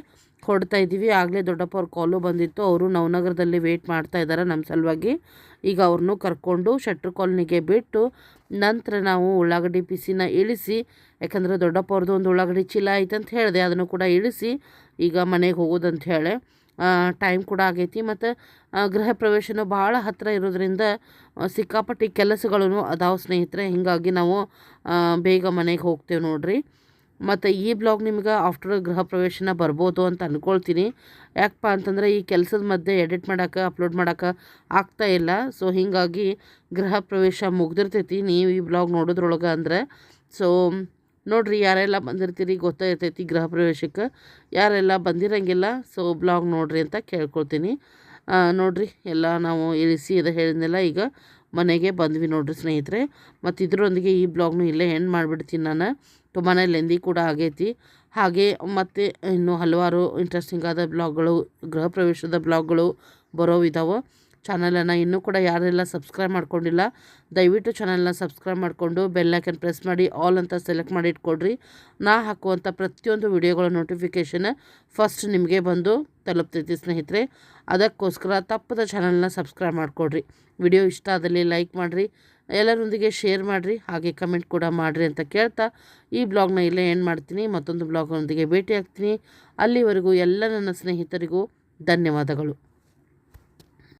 ಇದ್ದೀವಿ. ಆಗಲೇ ದೊಡ್ಡಪ್ಪ ಅವ್ರ ಕಾಲು ಬಂದಿತ್ತು. ಅವರು ನವನಗರದಲ್ಲಿ ವೇಟ್ ಮಾಡ್ತಾ ಇದ್ದಾರೆ ನಮ್ಮ ಸಲುವಾಗಿ. ಈಗ ಅವ್ರನ್ನೂ ಕರ್ಕೊಂಡು ಶೆಟ್ರ್ ಕಾಲನಿಗೆ ಬಿಟ್ಟು ನಂತರ ನಾವು ಉಳ್ಳಾಗಡ್ಡಿ ಪಿಸಿನ ಇಳಿಸಿ, ಯಾಕಂದರೆ ದೊಡ್ಡಪ್ಪ ಅವ್ರದ್ದು ಒಂದು ಉಳ್ಳಾಗಡ್ಡಿ ಚೀಲ ಐತೆ ಅಂತ ಹೇಳಿದೆ, ಅದನ್ನು ಕೂಡ ಇಳಿಸಿ ಈಗ ಮನೆಗೆ ಹೋಗೋದಂತ ಹೇಳಿ. ಟೈಮ್ ಕೂಡ ಆಗೈತಿ. ಮತ್ತು ಗೃಹ ಪ್ರವೇಶನೂ ಭಾಳ ಹತ್ತಿರ ಇರೋದ್ರಿಂದ ಸಿಕ್ಕಾಪಟ್ಟಿ ಕೆಲಸಗಳೂ ಅದಾವ ಸ್ನೇಹಿತರೆ. ಹೀಗಾಗಿ ನಾವು ಬೇಗ ಮನೆಗೆ ಹೋಗ್ತೇವೆ ನೋಡ್ರಿ. ಮತ್ತು, ಈ ಬ್ಲಾಗ್ ನಿಮ್ಗೆ ಆಫ್ಟರ್ ಗೃಹ ಪ್ರವೇಶನ ಬರ್ಬೋದು ಅಂತ ಅಂದ್ಕೊಳ್ತೀನಿ ಯಾಕಪ್ಪ ಅಂತಂದರೆ, ಈ ಕೆಲಸದ ಮಧ್ಯೆ ಎಡಿಟ್ ಮಾಡೋಕೆ ಅಪ್ಲೋಡ್ ಮಾಡೋಕೆ ಆಗ್ತಾ ಇಲ್ಲ. ಸೊ ಹೀಗಾಗಿ ಗೃಹ ಪ್ರವೇಶ ಮುಗ್ದಿರ್ತೈತಿ. ನೀವು ಈ ಬ್ಲಾಗ್ ನೋಡೋದ್ರೊಳಗೆ ಅಂದರೆ ಸೊ ನೋಡ್ರಿ, ಯಾರೆಲ್ಲ ಬಂದಿರ್ತೀರಿ ಗೊತ್ತಾಗಿರ್ತೈತಿ ಗೃಹ ಪ್ರವೇಶಕ್ಕೆ. ಯಾರೆಲ್ಲ ಬಂದಿರಂಗಿಲ್ಲ ಸೊ ಬ್ಲಾಗ್ ನೋಡ್ರಿ ಅಂತ ಕೇಳ್ಕೊಳ್ತೀನಿ. ನೋಡ್ರಿ, ಎಲ್ಲ ನಾವು ಇಳಿಸಿ ಇದು ಹೇಳಿದ್ನೆಲ್ಲ, ಈಗ ಮನೆಗೆ ಬಂದ್ವಿ ನೋಡ್ರಿ ಸ್ನೇಹಿತರೆ. ಮತ್ತು ಇದರೊಂದಿಗೆ ಈ ಬ್ಲಾಗ್ನು ಇಲ್ಲೇ ಎಂಡ್ ಮಾಡಿಬಿಡ್ತೀನಿ ನಾನು. ತುಂಬಾ ಲೆಂದಿ ಕೂಡ ಆಗೈತಿ. ಹಾಗೆ ಮತ್ತು ಇನ್ನು ಹಲವಾರು ಇಂಟ್ರೆಸ್ಟಿಂಗ್ ಆದ ಬ್ಲಾಗ್ಗಳು ಗೃಹ ಪ್ರವೇಶದ ಬ್ಲಾಗ್ಗಳು ಬರೋವಿದ್ದಾವೆ ಚಾನಲನ್ನು ಇನ್ನೂ ಕೂಡ ಯಾರೆಲ್ಲ ಸಬ್ಸ್ಕ್ರೈಬ್ ಮಾಡ್ಕೊಂಡಿಲ್ಲ, ದಯವಿಟ್ಟು ಚಾನಲ್ನ ಸಬ್ಸ್ಕ್ರೈಬ್ ಮಾಡಿಕೊಂಡು ಬೆಲ್ಲೈಕನ್ ಪ್ರೆಸ್ ಮಾಡಿ, ಆಲ್ ಅಂತ ಸೆಲೆಕ್ಟ್ ಮಾಡಿ ಇಟ್ಕೊಡ್ರಿ. ನಾ ಹಾಕುವಂಥ ಪ್ರತಿಯೊಂದು ವಿಡಿಯೋಗಳ ನೋಟಿಫಿಕೇಷನ್ ಫಸ್ಟ್ ನಿಮಗೆ ಬಂದು ತಲುಪ್ತೈತಿ ಸ್ನೇಹಿತರೆ. ಅದಕ್ಕೋಸ್ಕರ ತಪ್ಪದ ಚಾನಲ್ನ ಸಬ್ಸ್ಕ್ರೈಬ್ ಮಾಡಿಕೊಡ್ರಿ. ವಿಡಿಯೋ ಇಷ್ಟ ಆದಲ್ಲಿ ಲೈಕ್ ಮಾಡಿರಿ, ಎಲ್ಲರೊಂದಿಗೆ ಶೇರ್ ಮಾಡಿರಿ, ಹಾಗೆ ಕಮೆಂಟ್ ಕೂಡ ಮಾಡಿರಿ ಅಂತ ಕೇಳ್ತಾ ಈ ಬ್ಲಾಗ್ನ ಇಲ್ಲೇ ಏನು ಮಾಡ್ತೀನಿ. ಮತ್ತೊಂದು ಬ್ಲಾಗ್ನೊಂದಿಗೆ ಭೇಟಿ ಆಗ್ತೀನಿ ಅಲ್ಲಿವರೆಗೂ ಎಲ್ಲ ನನ್ನ ಸ್ನೇಹಿತರಿಗೂ ಧನ್ಯವಾದಗಳು.